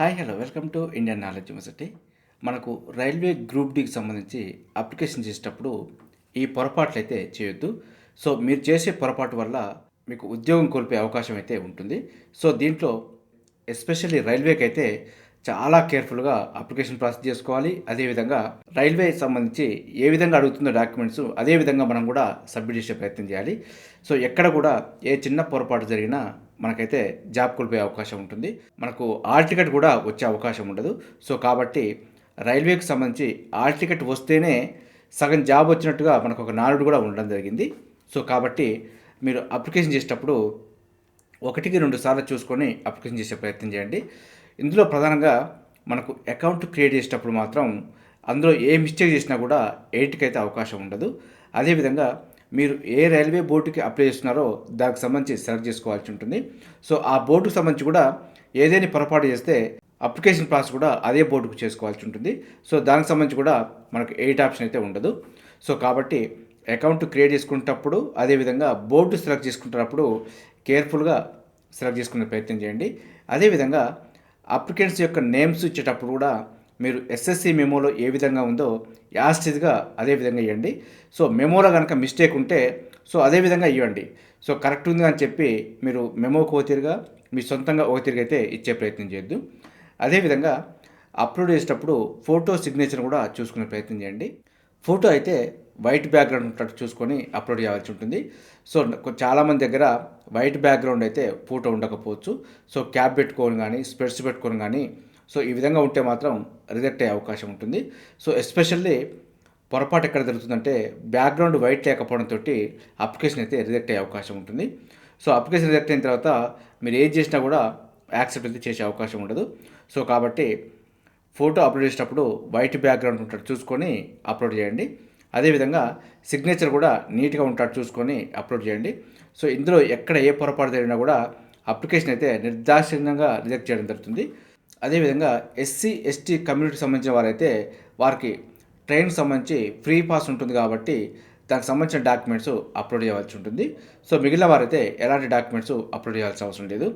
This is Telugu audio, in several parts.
Hi hello welcome to Indian knowledge university మనకు రైల్వే గ్రూప్ డీకి సంబంధించి అప్లికేషన్ చేసేటప్పుడు ఈ పొరపాట్లు అయితే చేయొద్దు. సో మీరు చేసే పొరపాటు వల్ల మీకు ఉద్యోగం కోల్పోయే అవకాశం అయితే ఉంటుంది. సో దీంట్లో ఎస్పెషల్లీ రైల్వేకి అయితే చాలా కేర్ఫుల్గా అప్లికేషన్ ప్రాసెస్ చేసుకోవాలి. అదేవిధంగా రైల్వే సంబంధించి ఏ విధంగా అడుగుతుందో డాక్యుమెంట్స్ అదే విధంగా మనం కూడా సబ్మిట్ చేసే ప్రయత్నం చేయాలి. సో ఎక్కడ కూడా ఏ చిన్న పొరపాటు జరిగినా మనకైతే జాబ్ కోల్పోయే అవకాశం ఉంటుంది. మనకు ఆల్ టికెట్ కూడా వచ్చే అవకాశం ఉండదు. సో కాబట్టి రైల్వేకి సంబంధించి ఆల్ టికెట్ వస్తేనే సగం జాబ్ వచ్చినట్టుగా మనకు ఒక నాలుగు కూడా ఉండడం జరిగింది. సో కాబట్టి మీరు అప్లికేషన్ చేసేటప్పుడు ఒకటికి రెండు సార్లు చూసుకొని అప్లికేషన్ చేసే ప్రయత్నం చేయండి. ఇందులో ప్రధానంగా మనకు అకౌంట్ క్రియేట్ చేసేటప్పుడు మాత్రం అందులో ఏ మిస్టేక్ చేసినా కూడా ఎయిట్కి అయితే అవకాశం ఉండదు. అదేవిధంగా మీరు ఏ రైల్వే బోర్డుకి అప్లై చేస్తున్నారో దానికి సంబంధించి సెలెక్ట్ చేసుకోవాల్సి ఉంటుంది. సో ఆ బోర్డుకు సంబంధించి కూడా ఏదైనా పొరపాటు చేస్తే అప్లికేషన్ ప్రాసెస్ కూడా అదే బోర్డుకు చేసుకోవాల్సి ఉంటుంది. సో దానికి సంబంధించి కూడా మనకు ఎయిట్ ఆప్షన్ అయితే ఉండదు. సో కాబట్టి అకౌంట్ క్రియేట్ చేసుకునేటప్పుడు అదేవిధంగా బోర్డు సెలెక్ట్ చేసుకునేటప్పుడు కేర్ఫుల్గా సెలెక్ట్ చేసుకునే ప్రయత్నం చేయండి. అదేవిధంగా అప్లికెంట్స్ యొక్క నేమ్స్ ఇచ్చేటప్పుడు కూడా మీరు ఎస్ఎస్సి మెమోలో ఏ విధంగా ఉందో యాస్టిజ్గా అదే విధంగా ఇవ్వండి. సో మెమోలో కనుక మిస్టేక్ ఉంటే సో అదే విధంగా ఇవ్వండి. సో కరెక్ట్ ఉంది అని చెప్పి మీరు మెమోకి ఒక తిరిగా మీ సొంతంగా ఒక తిరిగి అయితే ఇచ్చే ప్రయత్నం చేయొద్దు. అదేవిధంగా అప్లోడ్ చేసేటప్పుడు ఫోటో సిగ్నేచర్ కూడా చూసుకునే ప్రయత్నం చేయండి. ఫోటో అయితే వైట్ బ్యాక్గ్రౌండ్ ఉన్నట్టు చూసుకొని అప్లోడ్ చేయాల్సి ఉంటుంది. సో చాలామంది దగ్గర వైట్ బ్యాక్గ్రౌండ్ అయితే ఫోటో ఉండకపోవచ్చు. సో క్యాప్ పెట్టుకొని కానీ స్పెడ్స్ పెట్టుకొని కానీ సో ఈ విధంగా ఉంటే మాత్రం రిజెక్ట్ అయ్యే అవకాశం ఉంటుంది. సో ఎస్పెషల్లీ పొరపాటు ఎక్కడ జరుగుతుందంటే బ్యాక్గ్రౌండ్ వైట్ లేకపోవడంతో అప్లికేషన్ అయితే రిజెక్ట్ అయ్యే అవకాశం ఉంటుంది. సో అప్లికేషన్ రిజెక్ట్ అయిన తర్వాత మీరు ఏది చేసినా కూడా యాక్సెప్ట్ అయితే చేసే అవకాశం ఉండదు. సో కాబట్టి ఫోటో అప్లోడ్ చేసేటప్పుడు వైట్ బ్యాక్గ్రౌండ్ ఉంటాడు చూసుకొని అప్లోడ్ చేయండి. అదేవిధంగా సిగ్నేచర్ కూడా నీట్గా ఉంటాడు చూసుకొని అప్లోడ్ చేయండి. సో ఇందులో ఎక్కడ ఏ పొరపాటు జరిగినా కూడా అప్లికేషన్ అయితే నిర్దాక్షిణ్యంగా రిజెక్ట్ చేయడం జరుగుతుంది. అదేవిధంగా ఎస్సీ ఎస్టీ కమ్యూనిటీకి సంబంధించిన వారైతే వారికి ట్రైన్కి సంబంధించి ఫ్రీ పాస్ ఉంటుంది కాబట్టి దానికి సంబంధించిన డాక్యుమెంట్స్ అప్లోడ్ చేయాల్సి ఉంటుంది. సో మిగిలిన వారైతే ఎలాంటి డాక్యుమెంట్స్ అప్లోడ్ చేయాల్సిన అవసరం లేదు.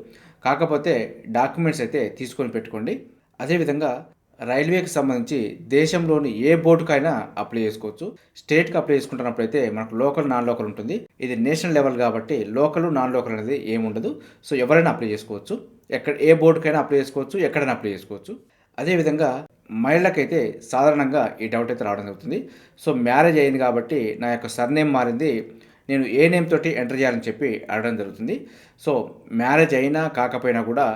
కాకపోతే డాక్యుమెంట్స్ అయితే తీసుకొని పెట్టుకోండి. అదేవిధంగా రైల్వేకి సంబంధించి దేశంలోని ఏ బోర్డుకైనా అప్లై చేసుకోవచ్చు. స్టేట్కి అప్లై చేసుకుంటున్నప్పుడైతే మనకు లోకల్ నాన్ లోకల్ ఉంటుంది. ఇది నేషనల్ లెవెల్ కాబట్టి లోకల్ నాన్ లోకల్ అనేది ఏముండదు సో ఎవరైనా అప్లై చేసుకోవచ్చు. ఎక్కడ ఏ బోర్డుకైనా అప్లై చేసుకోవచ్చు. ఎక్కడైనా అప్లై చేసుకోవచ్చు. అదేవిధంగా మహిళలకైతే సాధారణంగా ఈ డౌట్ అయితే రావడం జరుగుతుంది. సో మ్యారేజ్ అయింది కాబట్టి నా యొక్క సర్నేమ్ మారింది. నేను ఏ నేమ్ తోటి ఎంటర్ చేయాలని చెప్పి అడగడం జరుగుతుంది. సో మ్యారేజ్ అయినా కాకపోయినా కూడా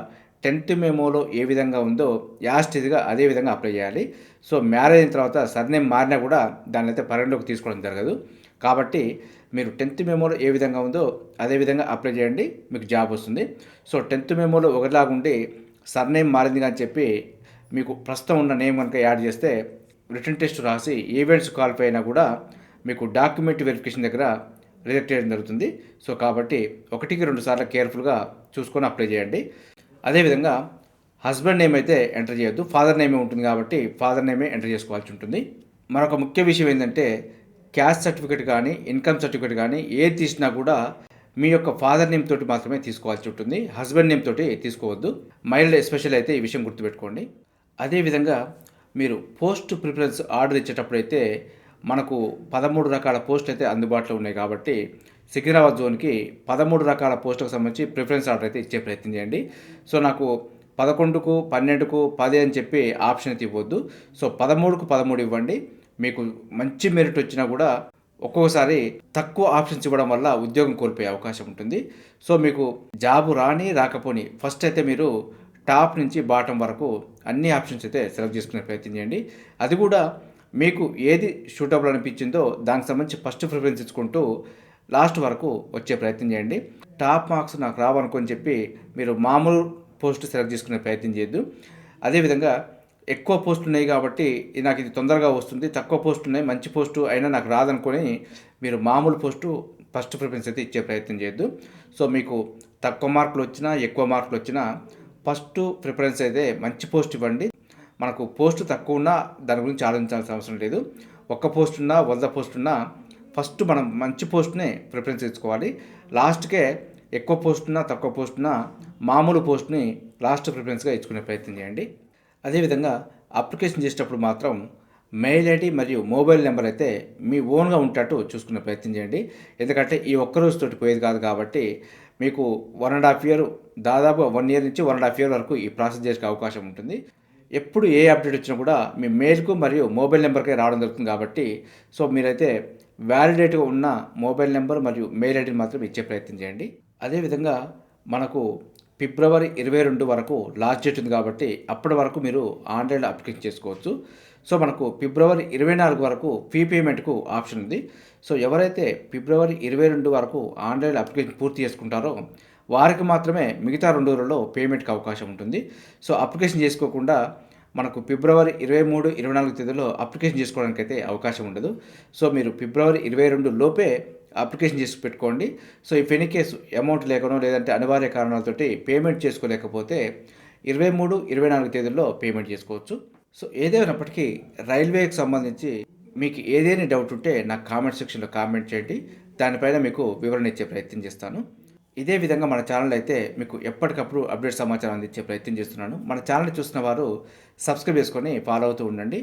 టెన్త్ మెమోలో ఏ విధంగా ఉందో యాస్టిజ్గా అదే విధంగా అప్లై చేయాలి. సో మ్యారేజ్ అయిన తర్వాత సర్నేమ్ మారినా కూడా దాన్ని అయితే పరిగణలోకి తీసుకోవడం జరగదు. కాబట్టి మీరు టెన్త్ మెమోలో ఏ విధంగా ఉందో అదే విధంగా అప్లై చేయండి. మీకు జాబ్ వస్తుంది. సో టెన్త్ మెమోలో ఒకలాగా ఉండి సర్నేమ్ మారింది అని చెప్పి మీకు ప్రస్తుతం ఉన్న నేమ్ కనుక యాడ్ చేస్తే రిటర్న్ టెస్ట్ రాసి ఈవెంట్స్ క్వాలిఫై అయినా కూడా మీకు డాక్యుమెంట్ వెరిఫికేషన్ దగ్గర రిజెక్ట్ చేయడం జరుగుతుంది. సో కాబట్టి ఒకటికి రెండు సార్లు కేర్ఫుల్గా చూసుకొని అప్లై చేయండి. అదేవిధంగా హస్బెండ్ నేమ్ అయితే ఎంటర్ చేయొద్దు ఫాదర్ నేమే ఉంటుంది కాబట్టి ఫాదర్ నేమే ఎంటర్ చేసుకోవాల్సి ఉంటుంది. మరొక ముఖ్య విషయం ఏంటంటే క్యాస్ట్ సర్టిఫికేట్ కానీ ఇన్కమ్ సర్టిఫికేట్ కానీ ఏది తీసినా కూడా మీ యొక్క ఫాదర్ నేమ్ తోటి మాత్రమే తీసుకోవాల్సి ఉంటుంది. హస్బెండ్ నేమ్ తోటి తీసుకోవద్దు. మహిళలు ఎస్పెషల్ అయితే ఈ విషయం గుర్తుపెట్టుకోండి. అదేవిధంగా మీరు పోస్ట్ ప్రిఫరెన్స్ ఆర్డర్ ఇచ్చేటప్పుడు అయితే మనకు పదమూడు రకాల పోస్టులు అయితే అందుబాటులో ఉన్నాయి కాబట్టి సికింద్రాబాద్ జోన్కి పదమూడు రకాల పోస్టులకు సంబంధించి ప్రిఫరెన్స్ ఆర్డర్ అయితే ఇచ్చే ప్రయత్నం చేయండి. సో నాకు పదకొండుకు పన్నెండుకు పది అని చెప్పి ఆప్షన్ అయితే ఇవ్వద్దు. సో పదమూడుకు పదమూడు ఇవ్వండి. మీకు మంచి మెరిట్ వచ్చినా కూడా ఒక్కొక్కసారి తక్కువ ఆప్షన్స్ ఇవ్వడం వల్ల ఉద్యోగం కోల్పోయే అవకాశం ఉంటుంది. సో మీకు జాబు రాని రాకపోని ఫస్ట్ అయితే మీరు టాప్ నుంచి బాటం వరకు అన్ని ఆప్షన్స్ అయితే సెలెక్ట్ చేసుకునే ప్రయత్నం చేయండి. అది కూడా మీకు ఏది సూటబుల్ అనిపించిందో దానికి సంబంధించి ఫస్ట్ ప్రిఫరెన్స్ ఇచ్చుకుంటూ లాస్ట్ వరకు వచ్చే ప్రయత్నం చేయండి. టాప్ మార్క్స్ నాకు రావనుకొని చెప్పి మీరు మామూలు పోస్ట్ సెలెక్ట్ చేసుకునే ప్రయత్నం చేయొద్దు. అదేవిధంగా ఎక్కువ పోస్టులు ఉన్నాయి కాబట్టి నాకు ఇది తొందరగా వస్తుంది. తక్కువ పోస్టులు ఉన్నాయి మంచి పోస్టు అయినా నాకు రాదనుకొని మీరు మామూలు పోస్టు ఫస్ట్ ప్రిఫరెన్స్ అయితే ఇచ్చే ప్రయత్నం చేయొద్దు. సో మీకు తక్కువ మార్కులు వచ్చినా ఎక్కువ మార్కులు వచ్చినా ఫస్ట్ ప్రిఫరెన్స్ అయితే మంచి పోస్ట్ ఇవ్వండి. మనకు పోస్ట్ తక్కువ ఉన్నా దాని గురించి ఆలోచించాల్సిన అవసరం లేదు. ఒక్క పోస్ట్ ఉన్నా వంద పోస్ట్ ఉన్నా ఫస్ట్ మనం మంచి పోస్ట్ని ప్రిఫరెన్స్ ఇచ్చుకోవాలి లాస్ట్కే ఎక్కువ పోస్ట్ తక్కువ పోస్ట్ మామూలు పోస్ట్ని లాస్ట్ ప్రిఫరెన్స్గా ఇచ్చుకునే ప్రయత్నం చేయండి. అదేవిధంగా అప్లికేషన్ చేసేటప్పుడు మాత్రం మెయిల్ ఐడి మరియు మొబైల్ నెంబర్ అయితే మీ ఓన్గా ఉంటట్టు చూసుకునే ప్రయత్నం చేయండి. ఎందుకంటే ఈ ఒక్కరోజుతోటి పోయేది కాదు కాబట్టి మీకు వన్ అండ్ హాఫ్ ఇయర్ దాదాపు వన్ ఇయర్ నుంచి వన్ అండ్ హాఫ్ ఇయర్ వరకు ఈ ప్రాసెస్ చేసే అవకాశం ఉంటుంది. ఎప్పుడు ఏ అప్డేట్ వచ్చినా కూడా మీ మెయిల్కు మరియు మొబైల్ నెంబర్కే రావడం జరుగుతుంది కాబట్టి సో మీరైతే వ్యాలిడేట్గా ఉన్న మొబైల్ నెంబర్ మరియు మెయిల్ ఐడిని మాత్రం ఇచ్చే ప్రయత్నం చేయండి. అదేవిధంగా మనకు ఫిబ్రవరి ఇరవై రెండు వరకు లాస్ట్ డేట్ ఉంది కాబట్టి అప్పటి వరకు మీరు ఆన్లైన్లో అప్లికేషన్ చేసుకోవచ్చు. సో మనకు ఫిబ్రవరి ఇరవై నాలుగు వరకు ఫీ పేమెంట్కు ఆప్షన్ ఉంది. సో ఎవరైతే ఫిబ్రవరి ఇరవై రెండు వరకు ఆన్లైన్ అప్లికేషన్ పూర్తి చేసుకుంటారో వారికి మాత్రమే మిగతా రెండు రోజుల్లో పేమెంట్కి అవకాశం ఉంటుంది. సో అప్లికేషన్ చేసుకోకుండా మనకు ఫిబ్రవరి ఇరవై మూడు ఇరవై నాలుగు తేదీలో అప్లికేషన్ చేసుకోవడానికి అయితే అవకాశం ఉండదు. సో మీరు ఫిబ్రవరి ఇరవై రెండు లోపే అప్లికేషన్ చేసి పెట్టుకోండి. So if any case amount లేకనో లేదంటే అనివార్య కారణాలతోటి పేమెంట్ చేసుకోలేకపోతే ఇరవై మూడు ఇరవై నాలుగు తేదీల్లో పేమెంట్ చేసుకోవచ్చు. సో ఏదేమైనప్పటికీ రైల్వేకి సంబంధించి మీకు ఏదైనా డౌట్ ఉంటే నాకు కామెంట్ సెక్షన్లో కామెంట్ చేయండి. దానిపైన మీకు వివరణ ఇచ్చే ప్రయత్నం చేస్తాను. ఇదే విధంగా మన ఛానల్ అయితే మీకు ఎప్పటికప్పుడు అప్డేట్ సమాచారం అందించే ప్రయత్నం చేస్తున్నాను. మన ఛానల్ చూస్తున్న వారు సబ్స్క్రైబ్ చేసుకొని ఫాలో అవుతూ ఉండండి.